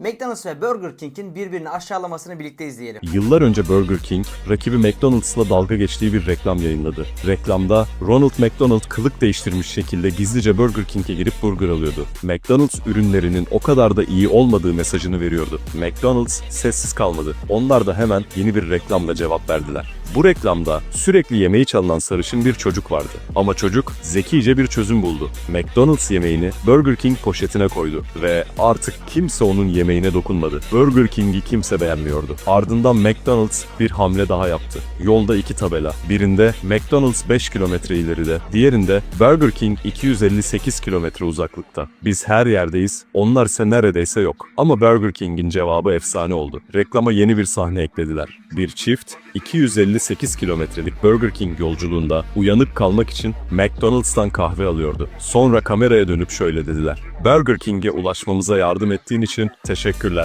McDonald's ve Burger King'in birbirini aşağılamasını birlikte izleyelim. Yıllar önce Burger King, rakibi McDonald's'la dalga geçtiği bir reklam yayınladı. Reklamda Ronald McDonald kılık değiştirmiş şekilde gizlice Burger King'e girip burger alıyordu. McDonald's ürünlerinin o kadar da iyi olmadığı mesajını veriyordu. McDonald's sessiz kalmadı. Onlar da hemen yeni bir reklamla cevap verdiler. Bu reklamda sürekli yemeği çalınan sarışın bir çocuk vardı. Ama çocuk zekice bir çözüm buldu. McDonald's yemeğini Burger King poşetine koydu ve artık kimse onun yemeğine dokunmadı. Burger King'i kimse beğenmiyordu. Ardından McDonald's bir hamle daha yaptı. Yolda iki tabela. Birinde McDonald's 5 kilometre ileride, diğerinde Burger King 258 kilometre uzaklıkta. Biz her yerdeyiz, onlar ise neredeyse yok. Ama Burger King'in cevabı efsane oldu. Reklama yeni bir sahne eklediler. Bir çift 258 kilometrelik Burger King yolculuğunda uyanık kalmak için McDonald's'tan kahve alıyordu. Sonra kameraya dönüp şöyle dediler. Burger King'e ulaşmamıza yardım ettiğin için teşekkürler.